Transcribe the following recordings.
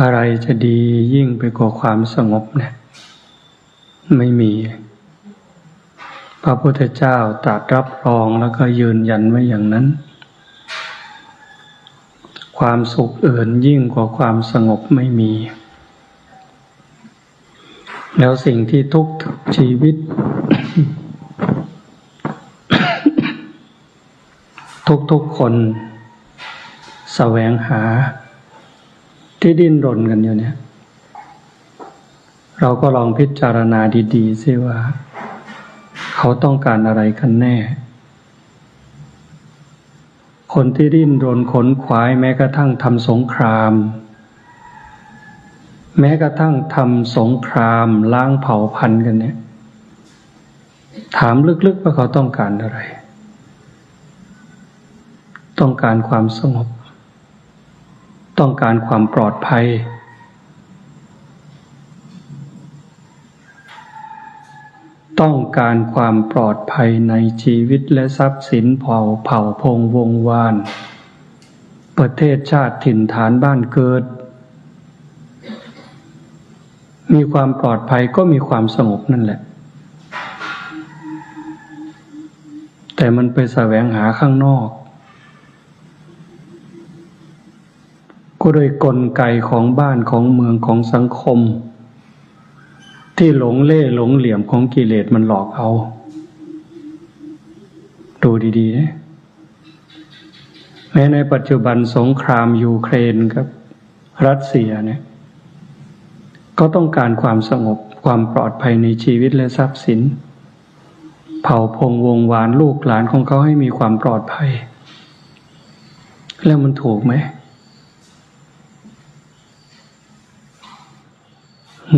อะไรจะดียิ่งไปกว่าความสงบเนี่ยไม่มี พระพุทธเจ้าตรัสรับรองแล้วก็ยืนยันไว้อย่างนั้น ความสุขอื่นยิ่งกว่าความสงบไม่มี แล้วสิ่งที่ทุกชีวิต ทุกๆคนแสวงหา ที่ดิ้นรนกันอยู่เนี่ย เราก็ลองพิจารณาดีๆสิว่า เขาต้องการอะไรกันแน่ คนที่ดิ้นรนขนขวายแม้กระทั่งทำสงคราม แม้กระทั่งทำสงครามล้างเผ่าพันธุ์กันเนี่ย ถามลึกๆว่าเขาต้องการอะไร ต้องการความสงบ ต้องการความปลอดภัย ต้องการความปลอดภัยในชีวิตและทรัพย์สินเผ่าเผ่าพงวงวาน ประเทศชาติถิ่นฐานบ้านเกิด มีความปลอดภัยก็มีความสงบนั่นแหละ แต่มันไปแสวงหาข้างนอก ก็โดยกลไกของบ้านของเมืองของสังคม ที่หลงเล่หลงเหลี่ยมของกิเลสมันหลอกเอา ดูดีๆนะแม้ในปัจจุบันสงครามยูเครนกับรัสเซียเนี่ย ก็ต้องการความสงบความปลอดภัยในชีวิตและทรัพย์สิน เผ่าพงวงวานลูกหลานของเขาให้มีความปลอดภัย แล้วมันถูกไหม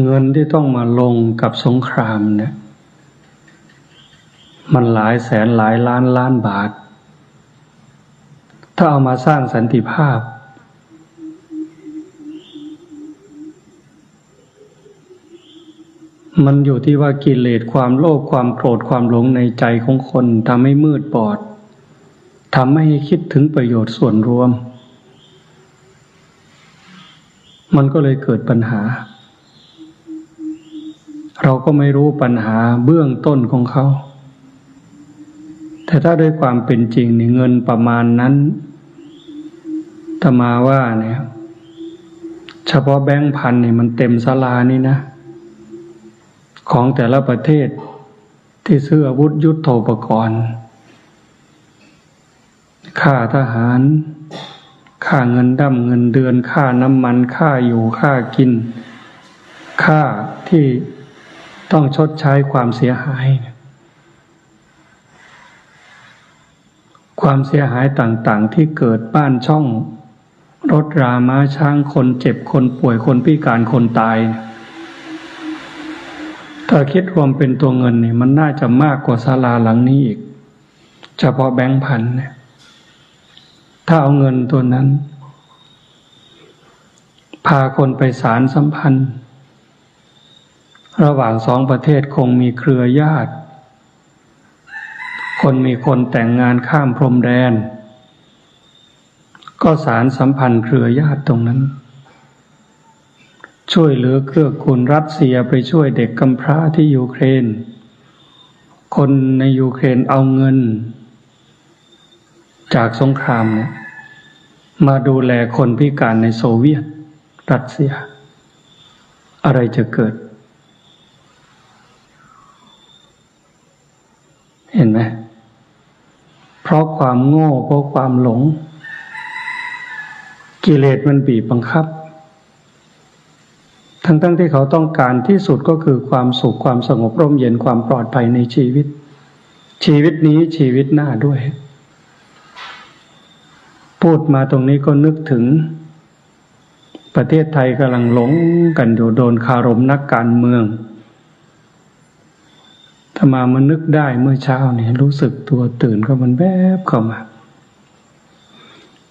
เงินที่ต้องมาลงกับสงครามเนี่ย มันหลายแสนหลายล้านล้านบาท ถ้าเอามาสร้างสันติภาพ มันอยู่ที่ว่ากิเลสความโลภความโกรธความหลงในใจของคนทำให้มืดบอดทำให้คิดถึงประโยชน์ส่วนรวม มันก็เลยเกิดปัญหา เราก็ไม่รู้ปัญหาเบื้องต้นของเขา แต่ถ้าด้วยความเป็นจริงนี่เงินประมาณนั้นตมาว่าเนี่ยเฉพาะแบงค์พันเนี่ยมันเต็มศาลานี่นะ ของแต่ละประเทศที่ซื้ออาวุธยุทโธปกรณ์ค่าทหาร ค่าเงินดั้มเงินเดือน ค่าน้ำมัน ค่าอยู่ ค่ากิน ค่าที่ ต้องชดใช้ความเสียหาย ความเสียหายต่างๆ ที่เกิดบ้านช่อง รถราม้าช้างคนเจ็บคนป่วยคนพิการคนตาย ถ้าคิดรวมเป็นตัวเงินเนี่ยมันน่าจะมากกว่าศาลาหลังนี้อีก เฉพาะแบงค์พันเนี่ยถ้าเอาเงินตัวนั้น พาคนไปสารสัมพันธ์ ระหว่างสองประเทศคงมีเครือญาติ คนมีคนแต่งงานข้ามพรมแดน ก็สารสัมพันธ์เครือญาติตรงนั้น ช่วยเหลือเกื้อกูลรัสเซียไปช่วยเด็กกำพร้าที่ยูเครน คนในยูเครนเอาเงิน จากสงครามเนี่ยมาดูแลคนพิการในโซเวียตรัสเซีย อะไรจะเกิด เห็นไหมเพราะความโง่เพราะความหลง กิเลสมันบีบบังคับ ทั้งๆทที่เขาต้องการที่สุดก็คือความสุขความสงบร่มเย็นความปลอดภัยในชีวิต ชีวิตนี้ชีวิตหน้าด้วย พูดมาตรงนี้ก็นึกถึง ประเทศไทยกำลังหลงกันอยู่โดนคารมนักการเมืองามามันนึกได้เมื่อเช้าเนี่ยรู้สึกตัวตื่นก็มันแวบเข้ามา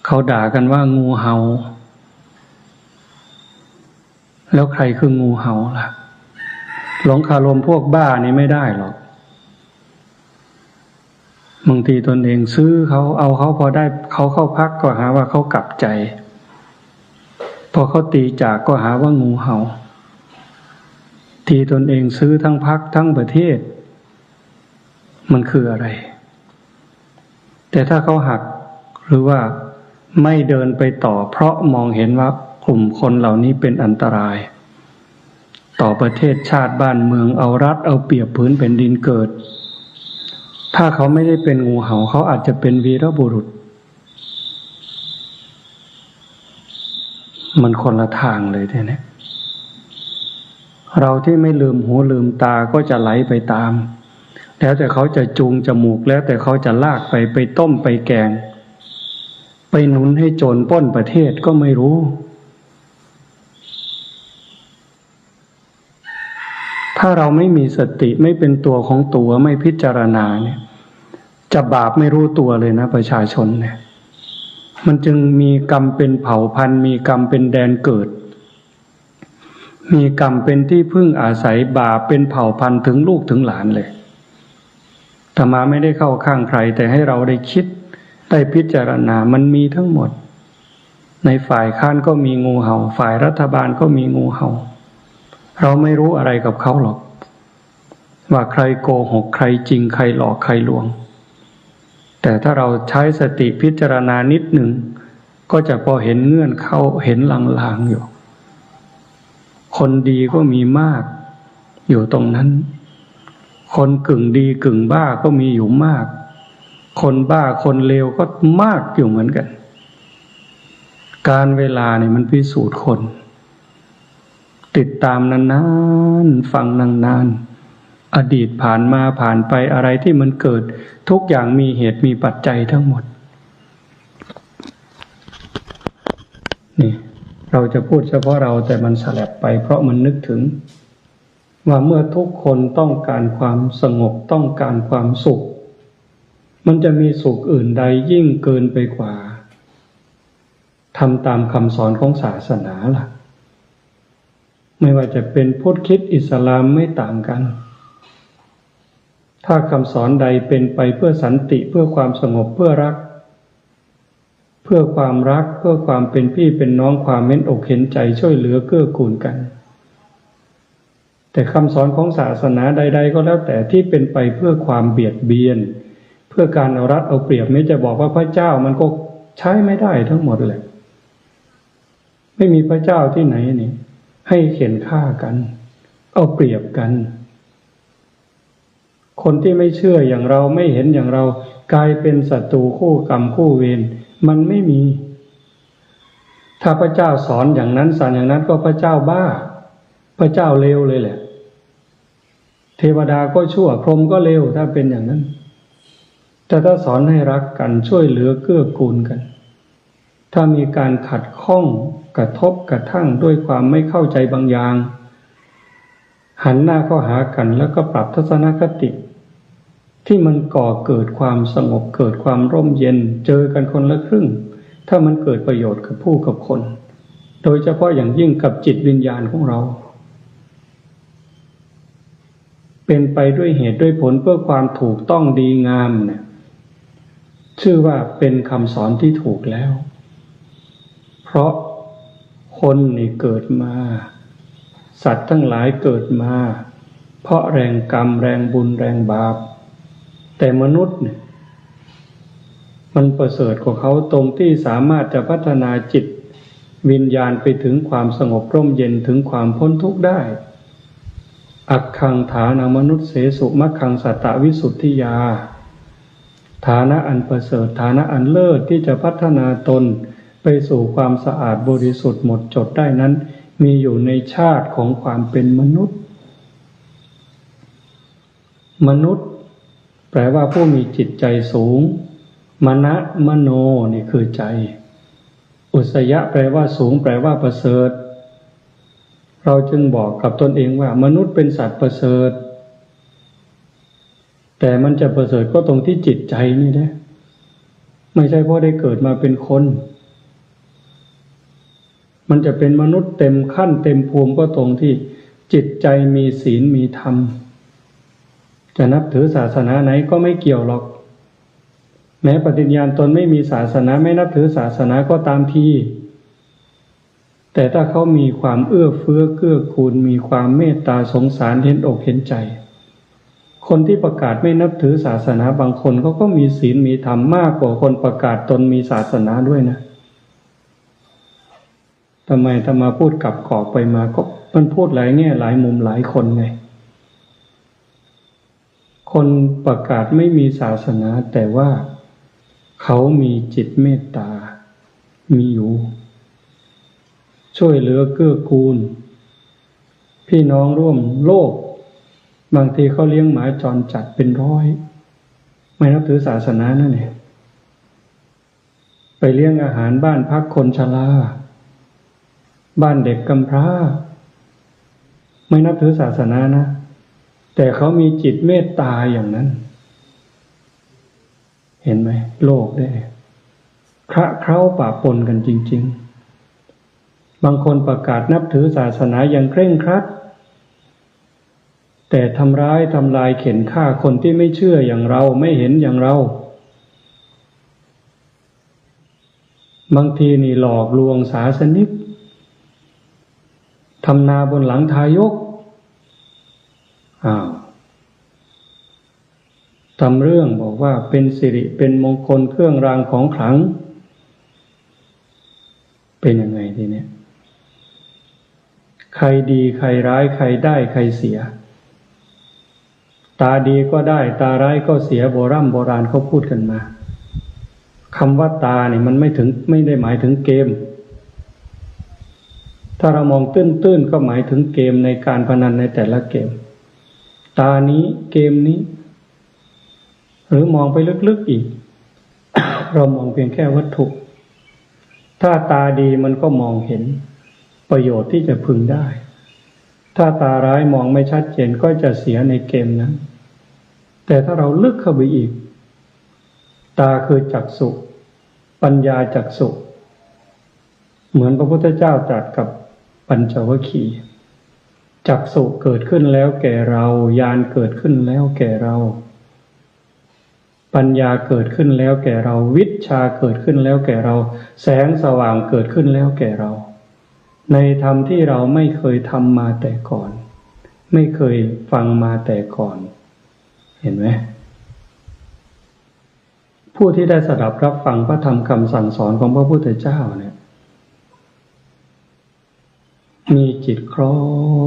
เขาด่ากันว่างูเห่า แล้วใครคืองูเห่าล่ะ หลงคารมพวกบ้านี่ไม่ได้หรอกบางทีตนเองซื้อเขาเอาเขาพอได้เขาเข้าพักก็หาว่าเขากลับใจ พอเขาตีจากก็หาว่างูเห่า ทีตนเองซื้อทั้งพักทั้งประเทศ มันคืออะไร แต่ถ้าเขาหักหรือว่าไม่เดินไปต่อ เพราะมองเห็นว่ากลุ่มคนเหล่านี้เป็นอันตราย ต่อประเทศชาติบ้านเมืองเอารัดเอาเปรียบพื้นแผ่นดินเกิด ถ้าเขาไม่ได้เป็นงูเห่าเขาอาจจะเป็นวีรบุรุษ มันคนละทางเลยทีนี้เราที่ไม่ลืมหูลืมตาก็จะไหลไปตาม แล้วแต่เขาจะจูงจมูกแล้วแต่เขาจะลากไปไปต้มไปแกง ไปหนุนให้โจรป้นประเทศก็ไม่รู้ ถ้าเราไม่มีสติไม่เป็นตัวของตัวไม่พิจารณาเนี่ย จะบาปไม่รู้ตัวเลยนะประชาชนเนี่ย มันจึงมีกรรมเป็นเผ่าพันธุ์ มีกรรมเป็นแดนเกิดมีกรรมเป็นที่พึ่งอาศัยบาปเป็นเผ่าพันธุ์ถึงลูกถึงหลานเลย ธรรมาไม่ได้เข้าข้างใคร แต่ให้เราได้คิดได้พิจารณา มันมีทั้งหมด ในฝ่ายค้านก็มีงูเห่า ฝ่ายรัฐบาลก็มีงูเห่า เราไม่รู้อะไรกับเขาหรอก ว่าใครโกหกใครจริงใครหลอกใครลวง แต่ถ้าเราใช้สติพิจารณานิดหนึ่ง ก็จะพอเห็นเงื่อนเข้าเห็นลางๆอยู่ คนดีก็มีมากอยู่ตรงนั้น คนกึ่งดีกึ่งบ้าก็มีอยู่มาก คนบ้าคนเลวก็มากอยู่เหมือนกัน การเวลาเนี่ยมันพิสูจน์คน ติดตามนานๆ ฟังนานๆ อดีตผ่านมาผ่านไปอะไรที่มันเกิด ทุกอย่างมีเหตุมีปัจจัยทั้งหมด นี่ เราจะพูดเฉพาะเราแต่มันสลับไปเพราะมันนึกถึง ว่าเมื่อทุกคนต้องการความสงบต้องการความสุข มันจะมีสุขอื่นใดยิ่งเกินไปกว่าทำตามคำสอนของศาสนาล่ะ ไม่ว่าจะเป็นพุทธคิดอิสลามไม่ต่างกัน ถ้าคำสอนใดเป็นไปเพื่อสันติเพื่อความสงบเพื่อรัก เพื่อความรักเพื่อความเป็นพี่เป็นน้องความเม้นอกเห็นใจช่วยเหลือเกื้อกูลกัน แต่คำสอนของศาสนาใด ๆ ก็แล้วแต่ที่เป็นไปเพื่อความเบียดเบียน เพื่อการเอารัดเอาเปรียบไม่จะบอกว่าพระเจ้ามันก็ใช้ไม่ได้ทั้งหมดเลยไม่มีพระเจ้าที่ไหนนี่ ให้เข็นฆ่ากัน เอาเปรียบกัน คนที่ไม่เชื่ออย่างเราไม่เห็นอย่างเรา กลายเป็นศัตรูคู่กรรมคู่เวรมันไม่มี ถ้าพระเจ้าสอนอย่างนั้นสอนอย่างนั้นก็พระเจ้าบ้า พระเจ้าเลวเลยแหละ เทวดาก็ชั่วพรหมก็เลวถ้าเป็นอย่างนั้น แต่ถ้าสอนให้รักกันช่วยเหลือเกื้อกูลกัน ถ้ามีการขัดข้องกระทบกระทั่งด้วยความไม่เข้าใจบางอย่าง หันหน้าเข้าหากันแล้วก็ปรับทัศนคติ ที่มันก่อเกิดความสงบเกิดความร่มเย็นเจอกันคนละครึ่ง ถ้ามันเกิดประโยชน์กับผู้กับคน โดยเฉพาะอย่างยิ่งกับจิตวิญญาณของเรา เป็นไปด้วยเหตุด้วยผลเพื่อความถูกต้องดีงามเนี่ยชื่อว่าเป็นคำสอนที่ถูกแล้ว เพราะคนนี่เกิดมา สัตว์ทั้งหลายเกิดมา เพราะแรงกรรมแรงบุญแรงบาป แต่มนุษย์เนี่ยมันประเสริฐกว่าเขาตรงที่สามารถจะพัฒนาจิต วิญญาณไปถึงความสงบร่มเย็นถึงความพ้นทุกข์ได้ อักขังฐานมนุษย์เสสุมักขังสัตตวิสุทธิยา ฐานะอันประเสริฐฐานะอันเลิศที่จะพัฒนาตนไปสู่ความสะอาดบริสุทธิ์หมดจดได้นั้น มีอยู่ในชาติของความเป็นมนุษย์ มนุษย์ แปลว่าผู้มีจิตใจสูง มณะมโนนี่คือใจ อุสยะแปลว่าสูง แปลว่าประเสริฐ เราจึงบอกกับตนเองว่า มนุษย์เป็นสัตว์ประเสริฐ แต่มันจะประเสริฐก็ตรงที่จิตใจนี่นะไม่ใช่เพราะได้เกิดมาเป็นคน มันจะเป็นมนุษย์เต็มขั้นเต็มภูมิก็ตรงที่จิตใจมีศีลมีธรรม จะนับถือศาสนาไหนก็ไม่เกี่ยวหรอก แม้ปฏิญญาณตนไม่มีศาสนาไม่นับถือศาสนาก็ตามที แต่ถ้าเขามีความเอื้อเฟื้อเกื้อกูลมีความเมตตาสงสารเห็นอกเห็นใจ คนที่ประกาศไม่นับถือศาสนาบางคนเขาก็มีศีลมีธรรมมากกว่าคนประกาศตนมีศาสนาด้วยนะทำไมธรรมาพูดกลับกอกไปมาก็มันพูดหลายแง่หลายมุมหลายคนไง คนประกาศไม่มีศาสนาแต่ว่าเขามีจิตเมตตา มีอยู่ ช่วยเหลือเกื้อกูล พี่น้องร่วมโลก บางทีเขาเลี้ยงหมาจรจัดเป็นร้อย ไม่นับถือศาสนานั่นเองไปเลี้ยงอาหารบ้านพักคนชราบ้านเด็กกำพร้า ไม่นับถือศาสนานะ แต่เขามีจิตเมตตาอย่างนั้น เห็นไหม โลกได้คระเคล้าปะปนกันจริง ๆ บางคนประกาศนับถือศาสนาอย่างเคร่งครัด แต่ทำร้ายทำลายเข็นฆ่าคนที่ไม่เชื่ออย่างเราไม่เห็นอย่างเรา บางทีนี่หลอกลวงศาสนิกทำนาบนหลังทายกอ้าวทำเรื่องบอกว่าเป็นสิริเป็นมงคลเครื่องรางของขลัง เป็นยังไงทีเนี้ย ใครดีใครร้ายใครได้ใครเสีย ตาดีก็ได้ ตาร้ายก็เสียโบรโบราณเขาพูดกันมาคำว่าตาเนี่ยมันไม่ถึงไม่ได้หมายถึงเกม ถ้าเรามองตื้นๆก็หมายถึงเกมในการพนันในแต่ละเกม ตานี้เกมนี้ หรือมองไปลึกๆอีก เรามองเพียงแค่วัตถุ ถ้าตาดีมันก็มองเห็น ประโยชน์ที่จะพึงได้ ถ้าตาร้ายมองไม่ชัดเจนก็จะเสียในเกมนั้น แต่ถ้าเราลึกเข้าไปอีก ตาคือจักสุปัญญาจักสุเหมือนพระพุทธเจ้าตรัสกับปัญจวัคคีย์จักสุเกิดขึ้นแล้วแก่เราญาณเกิดขึ้นแล้วแก่เรา ปัญญาเกิดขึ้นแล้วแก่เรา วิชาเกิดขึ้นแล้วแก่เรา แสงสว่างเกิดขึ้นแล้วแก่เรา ในธรรมที่เราไม่เคยทำมาแต่ก่อน ไม่เคยฟังมาแต่ก่อน เห็นไหมผู้ที่ได้สดับรับฟังพระธรรมคำสั่งสอนของพระพุทธเจ้าเนี่ย มีจิตคล้อ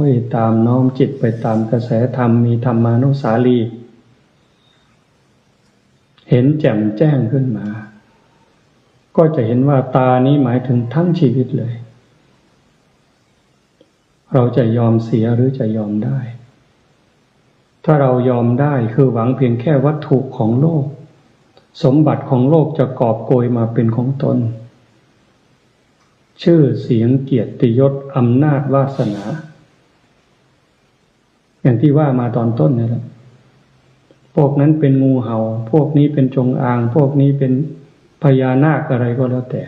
ยตามน้อมจิตไปตามกระแสธรรมมีธรรมานุสาลี เห็นแจ่มแจ้งขึ้นมา ก็จะเห็นว่าตานี้หมายถึงทั้งชีวิตเลย เราจะยอมเสียหรือจะยอมได้ ถ้าเรายอมได้คือหวังเพียงแค่วัตถุของโลก สมบัติของโลกจะกอบโกยมาเป็นของตน ชื่อเสียงเกียรติยศอำนาจวาสนา อย่างที่ว่ามาตอนต้นนี่แหละพวกนั้นเป็นงูเหา่า พวกนี้เป็นจงอาง พวกนี้เป็นพญานาคอะไรก็แล้วแต่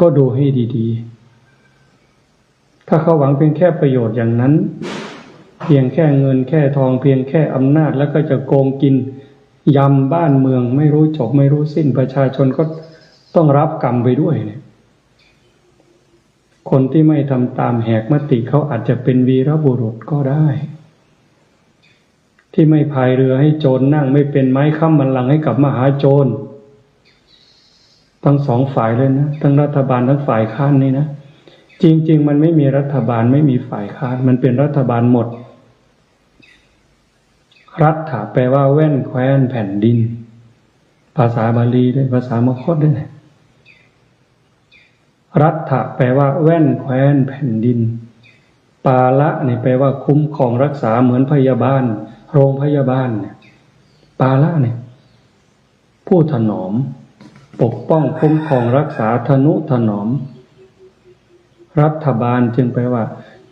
ก็ดูให้ดีๆ ถ้าเขาหวังเพียงแค่ประโยชน์อย่างนั้น เพียงแค่เงินแค่ทองเพียงแค่อำนาจแล้วก็จะโกงกินยำบ้านเมืองไม่รู้จบไม่รู้สิ้นประชาชนก็ต้องรับกรรมไปด้วยเนี่ย คนที่ไม่ทำตามแหกมติเขาอาจจะเป็นวีรบุรุษก็ได้ ที่ไม่พายเรือให้โจรนั่งไม่เป็นไม้ค้ำมันลังให้กับมหาโจร ทั้งสองฝ่ายเลยนะทั้งรัฐบาลทั้งฝ่ายค้านนี่นะจริง ๆ มันไม่มีรัฐบาลไม่มีฝ่ายค้าน มันเป็นรัฐบาลหมด รัฐาแปลว่าแว่นแคว้นแผ่นดิน ภาษาบาลีด้วยภาษามคตด้วยนะรัฐะแปลว่าแว่นแคว้นแผ่นดิน ปาละนี่แปลว่าคุ้มของรักษาเหมือนพยาบาล โรงพยาบาลเนี่ยปาละเนี่ยผู้ถนอม ปกป้องคุ้มครองรักษาธนุถนอม รัฐบาลจึงแปลว่า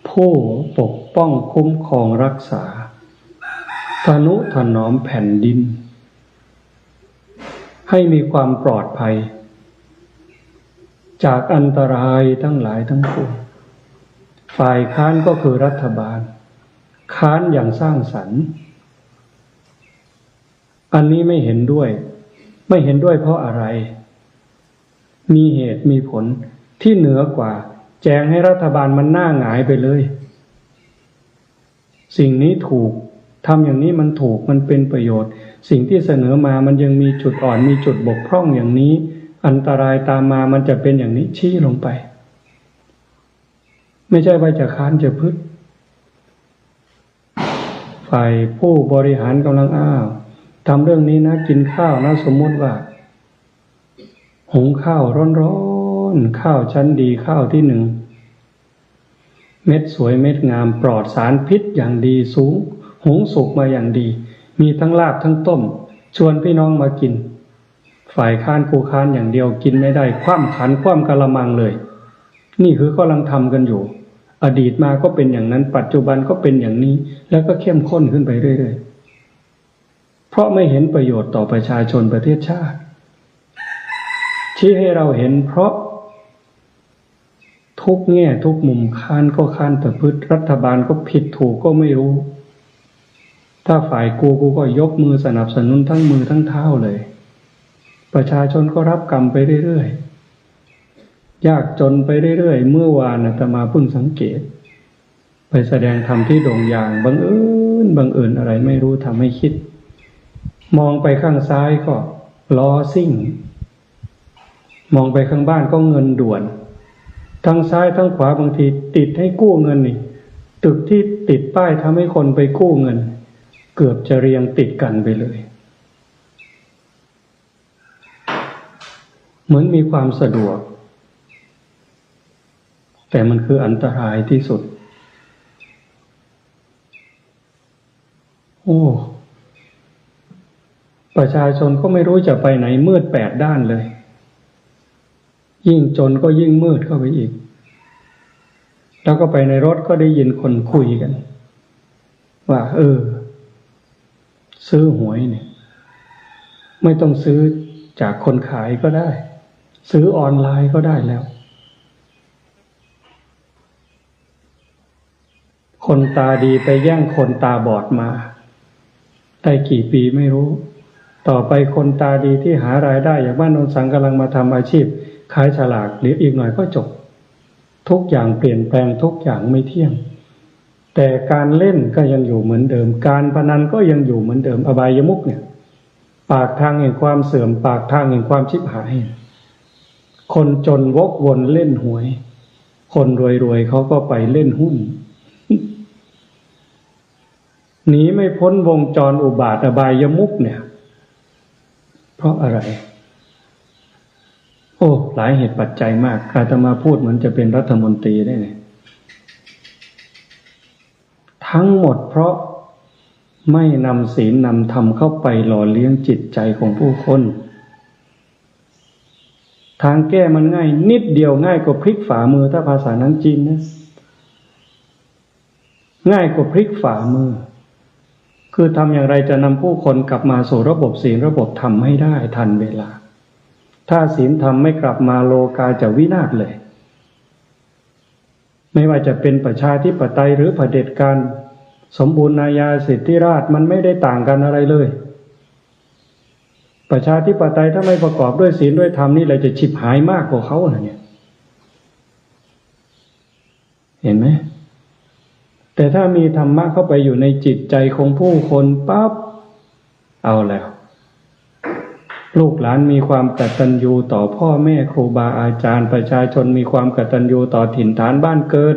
ผู้ปกป้องคุ้มครองรักษาทนุถนอมแผ่นดิน ให้มีความปลอดภัย จากอันตรายทั้งหลายทั้งปวงฝ่ายค้านก็คือรัฐบาล ค้านอย่างสร้างสรรค์ อันนี้ไม่เห็นด้วย ไม่เห็นด้วยเพราะอะไร มีเหตุมีผลที่เหนือกว่า แจงให้รัฐบาลมันหน้าหงายไปเลย สิ่งนี้ถูกทำอย่างนี้มันถูกมันเป็นประโยชน์ สิ่งที่เสนอมามันยังมีจุดอ่อนมีจุดบกพร่องอย่างนี้ อันตรายตามมามันจะเป็นอย่างนี้ชี้ลงไป ไม่ใช่ว่าจะค้านจะพึดฝ่ายผู้บริหารกำลังอ้าว ทำเรื่องนี้นะกินข้าวนะสมมติว่าหุงข้าวร้อนๆข้าวชั้นดีข้าวที่หนึ่ง เม็ดสวยเม็ดงามปลอดสารพิษอย่างดีสูง หุงสุกมาอย่างดี มีทั้งลาบทั้งต้ม ชวนพี่น้องมากิน ฝ่ายค้านกูค้านอย่างเดียวกินไม่ได้ คว่ำขันคว่ำกะละมังเลย นี่คือกำลังทำกันอยู่ อดีตมาก็เป็นอย่างนั้น ปัจจุบันก็เป็นอย่างนี้ แล้วก็เข้มข้นขึ้นไปเรื่อยๆ เพราะไม่เห็นประโยชน์ต่อประชาชนประเทศชาติ ชี้ให้เราเห็นเพราะ ทุกแง่ทุกมุมค้านก็ค้านประพฤติรัฐบาลก็ผิดถูกก็ไม่รู้ ถ้าฝ่ายกูกูก็ยกมือสนับสนุนทั้งมือทั้งเท้าเลย ประชาชนก็รับกรรมไปเรื่อยๆยากจนไปเรื่อยๆเมื่อวานอาตมาเพิ่งสังเกต ไปแสดงธรรมที่โด่งยางบังเอิญบังเอิญอะไรไม่รู้ทำให้คิด มองไปข้างซ้ายก็ล้อซิ่ง มองไปข้างบ้านก็เงินด่วน ทั้งซ้ายทั้งขวาบางทีติดให้กู้เงินนี่ตึกที่ติดป้ายทำให้คนไปกู้เงิน เกือบจะเรียงติดกันไปเลย เหมือนมีความสะดวก แต่มันคืออันตรายที่สุด โอ้ ประชาชนก็ไม่รู้จะไปไหนมืดแปดด้านเลย ยิ่งจนก็ยิ่งมืดเข้าไปอีก แล้วก็ไปในรถก็ได้ยินคนคุยกัน ว่า เออ ซื้อหวยเนี่ย ไม่ต้องซื้อจากคนขายก็ได้ ซื้อออนไลน์ก็ได้แล้ว คนตาดีไปแย่งคนตาบอดมา ได้กี่ปีไม่รู้ ต่อไปคนตาดีที่หารายได้อย่างบ้านนนสังกำลังมาทำอาชีพขายฉลากหรืออีกหน่อยก็จบ ทุกอย่างเปลี่ยนแปลงทุกอย่างไม่เที่ยง แต่การเล่นก็ยังอยู่เหมือนเดิม การพนันก็ยังอยู่เหมือนเดิมอบายมุกเนี่ย ปากทางแห่งความเสื่อม ปากทางแห่งความชิบหาย คนจนวกวนเล่นหวย คนรวยๆเขาก็ไปเล่นหุ้นหนีไม่พ้นวงจรอุบาทอบายมุกเนี่ย ราะอะไร โอ้ หลายเหตุปัจจัยมากอาตมาพูดเหมือนจะเป็นรัฐมนตรีได้ไงทั้งหมดเพราะไม่นำศีลนำธรรมเข้าไปหล่อเลี้ยงจิตใจของผู้คน ทางแก้มันง่าย นิดเดียวง่ายกว่าพลิกฝ่ามือถ้าภาษานั้นจีนนะ ง่ายกว่าพลิกฝ่ามือ คือทำอย่างไรจะนำผู้คนกลับมาสู่ระบบศีลระบบธรรมให้ได้ทันเวลา ถ้าศีลธรรมไม่กลับมาโลกาจะวินาศเลย ไม่ว่าจะเป็นประชาธิปไตยหรือเผด็จการสมบูรณาญาสิทธิราชมันไม่ได้ต่างกันอะไรเลย ประชาธิปไตยถ้าไม่ประกอบด้วยศีลด้วยธรรมนี่เลยจะฉิบหายมากกว่าเขาเนี่ย เห็นไหม แต่ถ้ามีธรรมะเข้าไปอยู่ในจิตใจของผู้คนปั๊บเอาแล้ว ลูกหลานมีความกตัญญูต่อพ่อแม่ครูบาอาจารย์ ประชาชนมีความกตัญญูต่อถิ่นฐานบ้านเกิด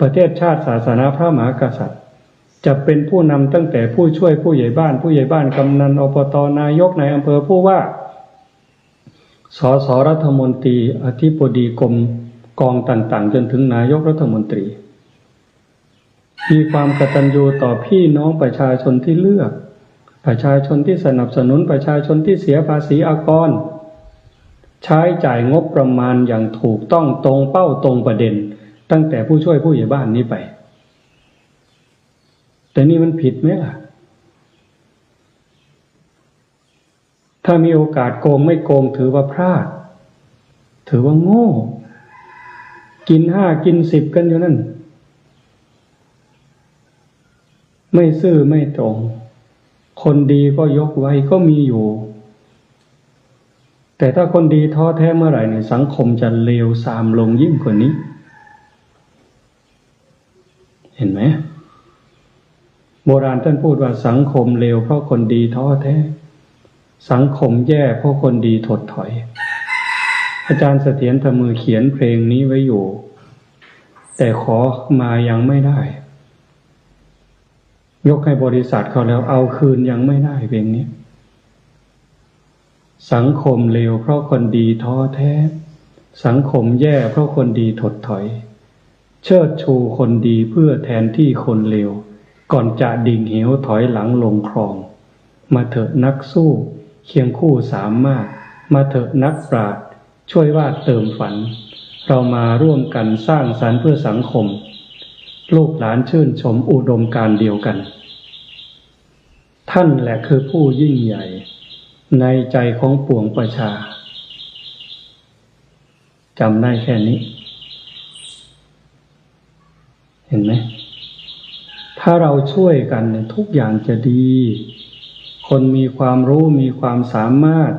ประเทศชาติศาสนาพระมหากษัตริย์ จะเป็นผู้นำตั้งแต่ผู้ช่วยผู้ใหญ่บ้านผู้ใหญ่บ้านกำนันอบตนายกในอำเภอผู้ว่าสสรัฐมนตรี อธิบดีกรมกองต่าง ๆ จนถึงนายกรัฐมนตรี มีความกตัญญูต่อพี่น้องประชาชนที่เลือก ประชาชนที่สนับสนุนประชาชนที่เสียภาษีอากร ใช้จ่ายงบประมาณอย่างถูกต้องตรงเป้าตรงประเด็น ตั้งแต่ผู้ช่วยผู้ใหญ่บ้านนี้ไป แต่นี่มันผิดไหมล่ะ ถ้ามีโอกาสโกงไม่โกงถือว่าพลาด ถือว่าโง่ กินห้ากินสิบกันอยู่นั่น ไม่ซื่อไม่ตรง คนดีก็ยกไว้ก็มีอยู่ แต่ถ้าคนดีท้อแท้เมื่อไหร่เนี่ยสังคมจะเลวทรามลงยิ่งกว่านี้ เห็นไหมโบราณท่านพูดว่าสังคมเลวเพราะคนดีท้อแท้ สังคมแย่เพราะคนดีถดถอย อาจารย์เสถียรทำมือเขียนเพลงนี้ไว้อยู่ แต่ขอมายังไม่ได้ ยกให้บริษัทเขาแล้วเอาคืนยังไม่ได้เพลงนี้ สังคมเลวเพราะคนดีท้อแท้ สังคมแย่เพราะคนดีถดถอย เชิดชูคนดีเพื่อแทนที่คนเลวก่อนจะดิ่งเหวถอยหลังลงคลอง มาเถอะนักสู้เคียงคู่สามมารถ มาเถอะนักปราชญ์ช่วยวาดเติมฝัน เรามาร่วมกันสร้างสรรค์เพื่อสังคม ลูกหลานชื่นชมอุดมการเดียวกัน ท่านแหละคือผู้ยิ่งใหญ่ ในใจของปวงประชาจำได้แค่นี้ เห็นไหม ถ้าเราช่วยกันเนี่ยทุกอย่างจะดี คนมีความรู้มีความสามารถ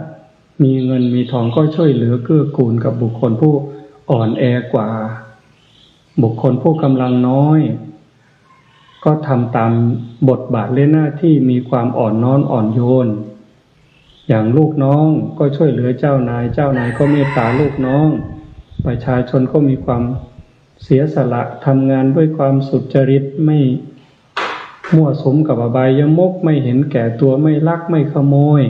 มีเงินมีทองก็ช่วยเหลือเกื้อกูลกับบุคคลผู้อ่อนแอกว่า บุคคลผู้กำลังน้อย ก็ทำตามบทบาทและหน้าที่มีความอ่อนน้อมอ่อนโยน อย่างลูกน้องก็ช่วยเหลือเจ้านาย เจ้านายก็เมตตาลูกน้อง ประชาชนก็มีความเสียสละทำงานด้วยความสุจริตไม่มั่วสมกับอบายมุกไม่เห็นแก่ตัวไม่ลักไม่ขโมย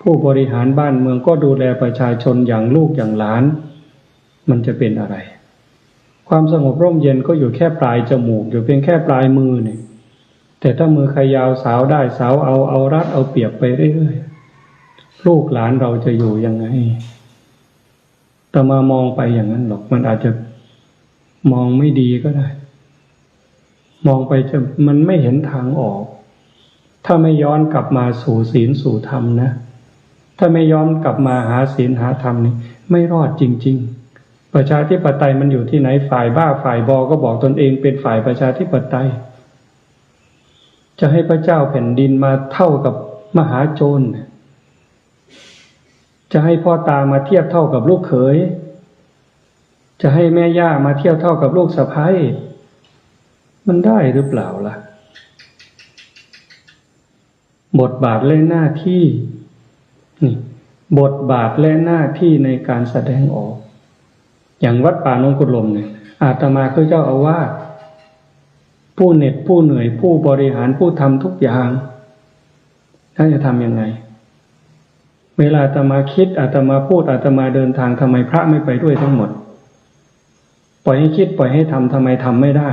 ผู้บริหารบ้านเมืองก็ดูแลประชาชนอย่างลูกอย่างหลาน มันจะเป็นอะไร ความสงบร่มเย็นก็อยู่แค่ปลายจมูก อยู่เพียงแค่ปลายมือเนี่ยแต่ถ้ามือใครยาวสาวได้สาวเอาเอารัดเอาเปรียบไปเรื่อยๆลูกหลานเราจะอยู่ยังไงแต่มามองไปอย่างนั้นหรอก มันอาจจะมองไม่ดีก็ได้ มองไปจะมันไม่เห็นทางออก ถ้าไม่ย้อนกลับมาสู่ศีลสู่ธรรมนะ ถ้าไม่ย้อนกลับมาหาศีลหาธรรมนี่ไม่รอดจริง ๆ ประชาธิปไตยมันอยู่ที่ไหนฝ่ายบ้าฝ่ายบอก็บอกตนเองเป็นฝ่ายประชาธิปไตย จะให้พระเจ้าแผ่นดินมาเท่ากับมหาโจรจะให้พ่อตามาเทียบเท่ากับลูกเขย จะให้แม่ย่ามาเทียบเท่ากับลูกสะพ้ายมันได้หรือเปล่าล่ะ บทบาทและหน้าที่นี่บทบาทและหน้าที่ในการแสดงออก อย่างวัดป่านงกุลมเนี่ยอาตมาคือเจ้าอาวาสผู้เหน็ดผู้เหนื่อยผู้บริหารผู้ทำทุกอย่างท่านจะทำยังไง เวลาอาตมาคิดอาตมาพูดอาตมาเดินทางทำไมพระไม่ไปด้วยทั้งหมด ปล่อยให้คิดปล่อยให้ทำทำไมทำไม่ได้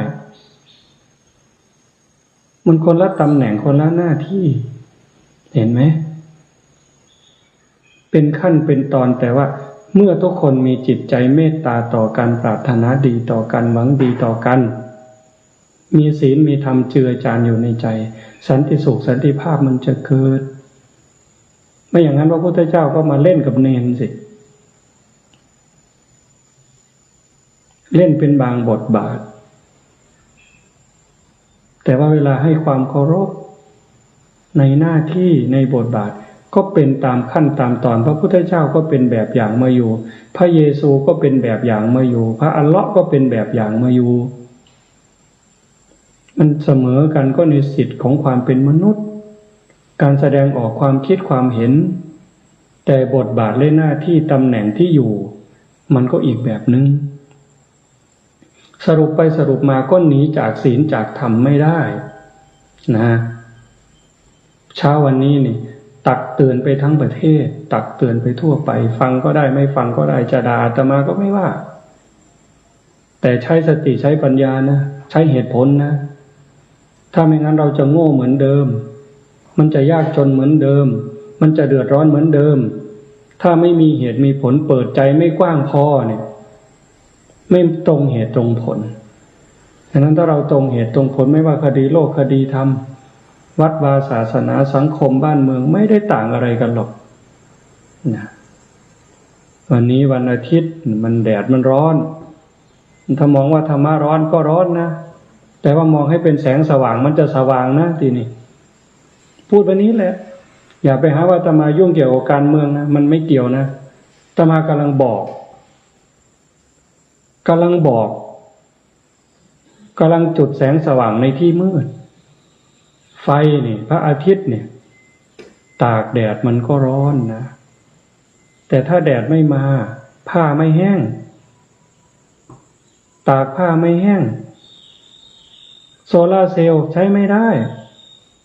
มันคนละตำแหน่งคนละหน้าที่ เห็นไหมเป็นขั้นเป็นตอนแต่ว่า เมื่อทุกคนมีจิตใจเมตตาต่อกันปรารถนาดีต่อกันหวังดีต่อกัน มีศีลมีธรรมเจือจานอยู่ในใจ สันติสุขสันติภาพมันจะเกิด ไม่อย่างนั้นพระพุทธเจ้าก็มาเล่นกับเนนสิ เล่นเป็นบางบทบาท แต่ว่าเวลาให้ความเคารพในหน้าที่ในบทบาท ก็เป็นตามขั้นตามตอน พระพุทธเจ้าก็เป็นแบบอย่างมาอยู่ พระเยซูก็เป็นแบบอย่างมาอยู่ พระอัลเลาะห์ก็เป็นแบบอย่างมาอยู่ มันเสมอกันก็ในสิทธิ์ของความเป็นมนุษย์ การแสดงออกความคิดความเห็น แต่บทบาทและหน้าที่ตำแหน่งที่อยู่ มันก็อีกแบบนึง สรุปไปสรุปมาก็หนีจากศีลจากธรรมไม่ได้นะเช้าวันนี้นี่ ตักเตือนไปทั้งประเทศ ตักเตือนไปทั่วไป ฟังก็ได้ไม่ฟังก็ได้จะด่าตมาก็ไม่ว่า แต่ใช้สติใช้ปัญญานะ ใช้เหตุผลนะ ถ้าไม่งั้นเราจะโง่เหมือนเดิม มันจะยากจนเหมือนเดิม มันจะเดือดร้อนเหมือนเดิม ถ้าไม่มีเหตุมีผลเปิดใจไม่กว้างพอเนี่ย ไม่ตรงเหตุตรงผลฉะนั้นถ้าเราตรงเหตุตรงผลไม่ว่าคดีโลกคดีธรรม วัดวาศาสนาสังคมบ้านเมืองไม่ได้ต่างอะไรกันหรอกนะวันนี้วันอาทิตย์มันแดดมันร้อน ถ้ามองว่าธรรมะร้อนก็ร้อนนะ แต่ว่ามองให้เป็นแสงสว่างมันจะสว่างนะทีนี้พูดวันนี้แหละ อย่าไปหาว่าจะมายุ่งเกี่ยวกับการเมืองนะมันไม่เกี่ยวนะตมากำลังบอกกำลังบอกกำลังจุดแสงสว่างในที่มืด ไฟนี่พระอาทิตย์เนี่ย ตากแดดมันก็ร้อนนะ แต่ถ้าแดดไม่มา ผ้าไม่แห้ง ตากผ้าไม่แห้ง โซลาร์เซลล์ใช้ไม่ได้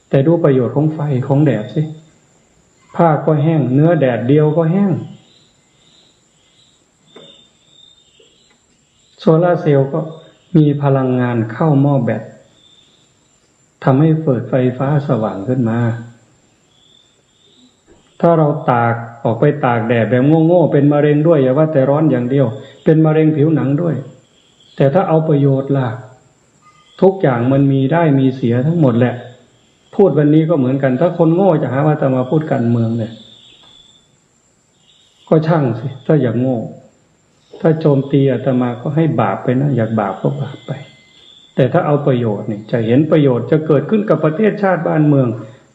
แต่ดูประโยชน์ของไฟของแดดสิ ผ้าก็แห้ง เนื้อแดดเดียวก็แห้ง โซลาร์เซลล์ก็มีพลังงานเข้าหม้อแบต ทำให้เปิดไฟฟ้าสว่างขึ้นมา ถ้าเราตากออกไปตากแดดแบบโง่ๆเป็นมะเร็งด้วยอย่าว่าแต่ร้อนอย่างเดียว เป็นมะเร็งผิวหนังด้วย แต่ถ้าเอาประโยชน์ล่ะ ทุกอย่างมันมีได้มีเสียทั้งหมดแหละ พูดวันนี้ก็เหมือนกัน ถ้าคนโง่จะหาว่าจะมาพูดการเมืองเนี่ยก็ช่างสิถ้าอยากโง่ ถ้าโจมตีอาตมาก็ให้บาปไปนะ อยากบาปก็บาปไป แต่ถ้าเอาประโยชน์เนี่ยจะเห็นประโยชน์จะเกิดขึ้นกับประเทศชาติบ้านเมือง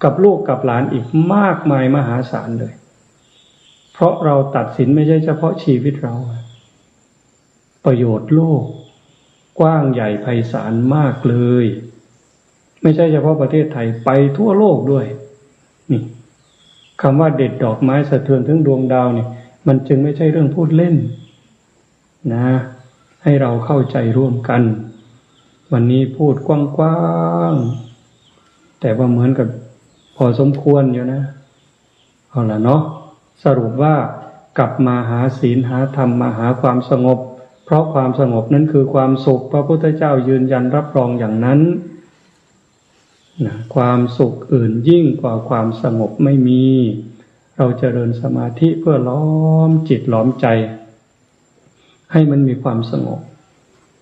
กับลูกกับหลานอีกมากมายมหาศาลเลย เพราะเราตัดสินไม่ใช่เฉพาะชีวิตเรา ประโยชน์โลก กว้างใหญ่ไพศาลมากเลย ไม่ใช่เฉพาะประเทศไทยไปทั่วโลกด้วย นี่คำว่าเด็ดดอกไม้สะเทือนถึงดวงดาวนี่มันจึงไม่ใช่เรื่องพูดเล่น นะ ให้เราเข้าใจร่วมกัน วันนี้พูดกว้างๆ แต่ว่าเหมือนกับพอสมควรอยู่นะ เอาละเนาะสรุปว่ากลับมาหาศีลหาธรรมมาหาความสงบ เพราะความสงบนั้นคือความสุข พระพุทธเจ้ายืนยันรับรองอย่างนั้นนะความสุขอื่นยิ่งกว่าความสงบไม่มี เราจเจริญสมาธิเพื่อล้อมจิตล้อมใจ ให้มันมีความสงบ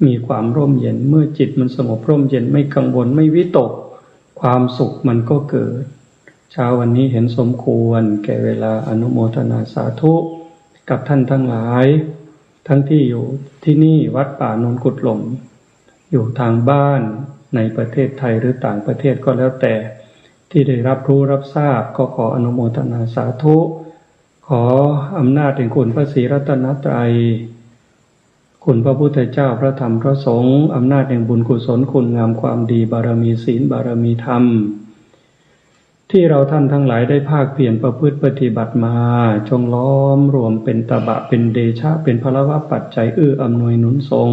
มีความร่มเย็น เมื่อจิตมันสงบร่มเย็นไม่กังวลไม่วิตก ความสุขมันก็เกิด เช้าวันนี้เห็นสมควร แก่เวลาอนุโมทนาสาธุกับท่านทั้งหลาย ทั้งที่อยู่ที่นี่วัดป่านนกุดหลงอยู่ทางบ้านในประเทศไทยหรือต่างประเทศก็แล้วแต่ ที่ได้รับรู้รับทราบก็ขออนุโมทนาสาธุ ขออำนาจแห่งคุณพระศรีรัตนตรัย คุณพระพุทธเจ้าพระธรรมพระสงฆ์อำนาจแห่งบุญกุศลคุณงามความดีบารมีศีลบารมีธรรม ที่เราท่านทั้งหลายได้ภาคเปลี่ยนประพฤติปฏิบัติมา จงล้อมรวมเป็นตบะเป็นเดชะเป็นพลวะปัจจัยเอื้ออำนวยหนุนทรง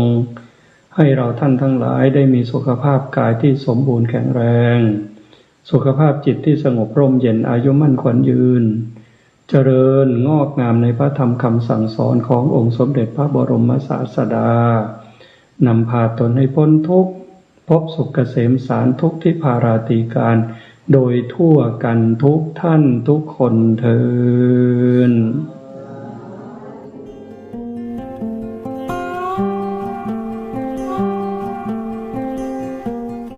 ให้เราท่านทั้งหลายได้มีสุขภาพกายที่สมบูรณ์แข็งแรง สุขภาพจิตที่สงบร่มเย็นอายุมั่นขวัญยืน เจริญงอกงามในพระธรรมคำสั่งสอนขององค์สมเด็จพระบรมศาสดานำพาตนให้พ้นทุกข์ พบสุขเกษมสารทุกที่พาราตีการ โดยทั่วกันทุกท่านทุกคนเทิน